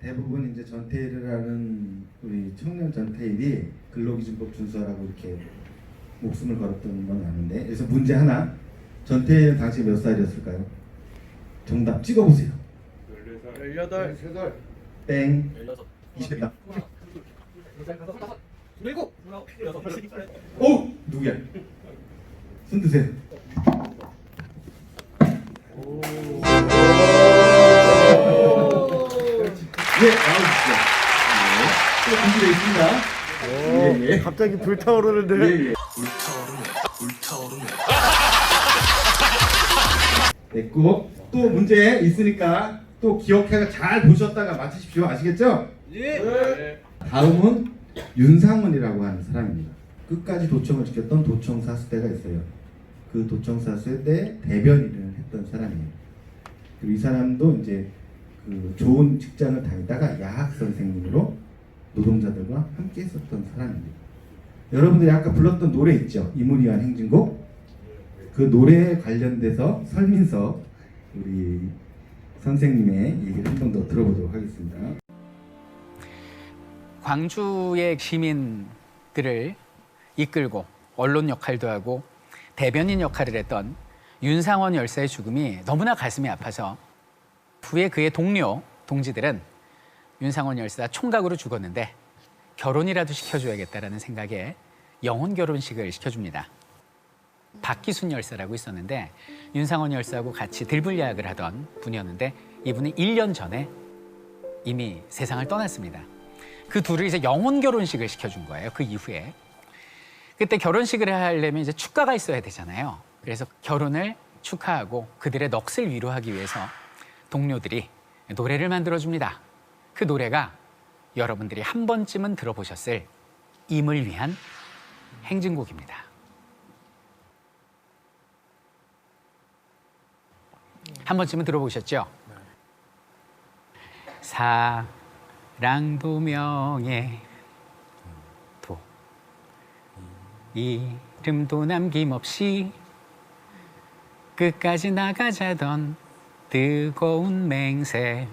대부분 이제 전태일을 하는 우리 청년 전태일이 근로기준법 준수하라고 이렇게 목숨을 걸었던 건 아는데 그래서 문제 하나 전태일 당시 몇 살이었을까요? 정답 찍어보세요. 18 세살 땡 20대다. 일곱 오 누구야? 손 드세요. 예, 나와주시죠. 예, 또 준비되어 있습니다. 예, 예. 갑자기 불타오르는데 예, 예. 됐고 또 문제 있으니까 또 기억해서 잘 보셨다가 맞히십시오. 아시겠죠? 예 다음은 윤상원이라고 하는 사람입니다. 끝까지 도청을 지켰던 도청 사 수대가 있어요. 그 도청 사수의 때 대변인을 했던 사람이에요. 그리고 이 사람도 이제 그 좋은 직장을 다니다가 야학 선생님으로 노동자들과 함께 했었던 사람입니다. 여러분들이 아까 불렀던 노래 있죠? 이문이 위한 행진곡. 그 노래에 관련돼서 설민서 우리 선생님의 얘기를 한 번 더 들어보도록 하겠습니다. 광주의 시민들을 이끌고 언론 역할도 하고 대변인 역할을 했던 윤상원 열사의 죽음이 너무나 가슴이 아파서 후에 그의 동료 동지들은 윤상원 열사 총각으로 죽었는데 결혼이라도 시켜줘야겠다라는 생각에 영혼 결혼식을 시켜줍니다. 박기순 열사라고 있었는데 윤상원 열사하고 같이 들불야학을 하던 분이었는데 이분은 1년 전에 이미 세상을 떠났습니다. 그 둘을 이제 영혼 결혼식을 시켜준 거예요. 그 이후에. 그때 결혼식을 하려면 이제 축가가 있어야 되잖아요. 그래서 결혼을 축하하고 그들의 넋을 위로하기 위해서 동료들이 노래를 만들어줍니다. 그 노래가 여러분들이 한 번쯤은 들어보셨을 임을 위한 행진곡입니다. 한 번쯤은 들어보셨죠? 사랑도 명예 도 이름도 남김없이 끝까지 나가자던 뜨거운 맹세.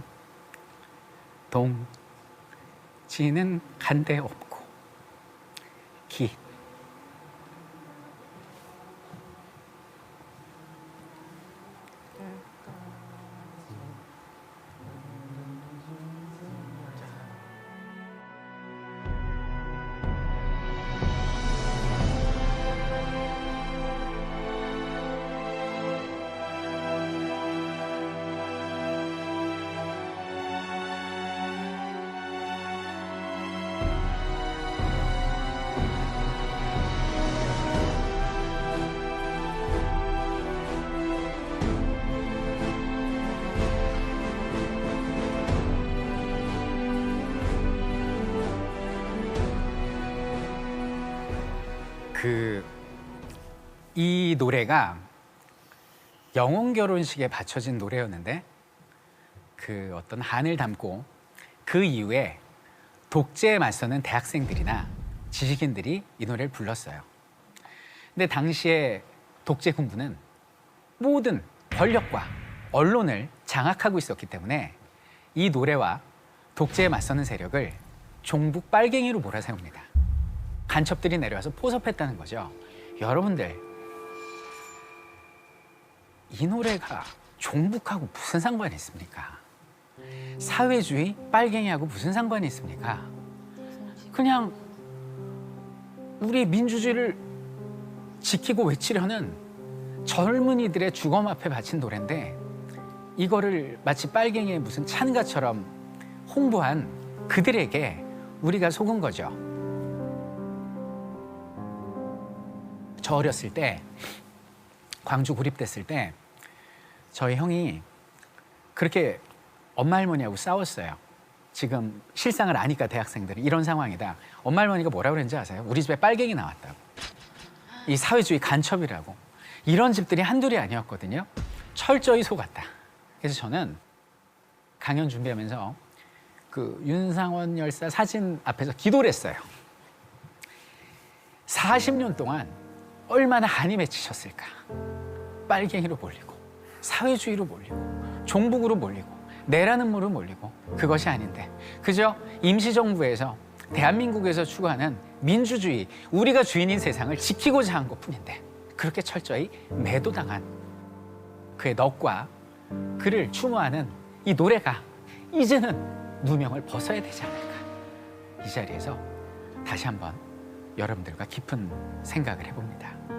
동지는 간데 없고 기 그 이 노래가 영혼 결혼식에 바쳐진 노래였는데 그 어떤 한을 담고 그 이후에 독재에 맞서는 대학생들이나 지식인들이 이 노래를 불렀어요. 근데 당시에 독재 군부는 모든 권력과 언론을 장악하고 있었기 때문에 이 노래와 독재에 맞서는 세력을 종북 빨갱이로 몰아세웁니다. 간첩들이 내려와서 포섭했다는 거죠. 여러분들 이 노래가 종북하고 무슨 상관이 있습니까? 사회주의 빨갱이하고 무슨 상관이 있습니까? 그냥 우리 민주주의를 지키고 외치려는 젊은이들의 주검 앞에 바친 노래인데 이거를 마치 빨갱이의 무슨 찬가처럼 홍보한 그들에게 우리가 속은 거죠. 저 어렸을 때 광주 구립됐을 때 저희 형이 그렇게 엄마 할머니하고 싸웠어요. 지금 실상을 아니까 대학생들이 이런 상황이다. 엄마 할머니가 뭐라 그랬는지 아세요? 우리 집에 빨갱이 나왔다고. 이 사회주의 간첩이라고. 이런 집들이 한둘이 아니었거든요. 철저히 속았다. 그래서 저는 강연 준비하면서 그 윤상원 열사 사진 앞에서 기도를 했어요. 40년 동안 얼마나 한이 맺히셨을까. 빨갱이로 몰리고, 사회주의로 몰리고, 종북으로 몰리고, 내라는 물을 몰리고 그것이 아닌데 그저 임시정부에서 대한민국에서 추구하는 민주주의 우리가 주인인 세상을 지키고자 한 것뿐인데 그렇게 철저히 매도당한 그의 넋과 그를 추모하는 이 노래가 이제는 누명을 벗어야 되지 않을까 이 자리에서 다시 한번 여러분들과 깊은 생각을 해봅니다.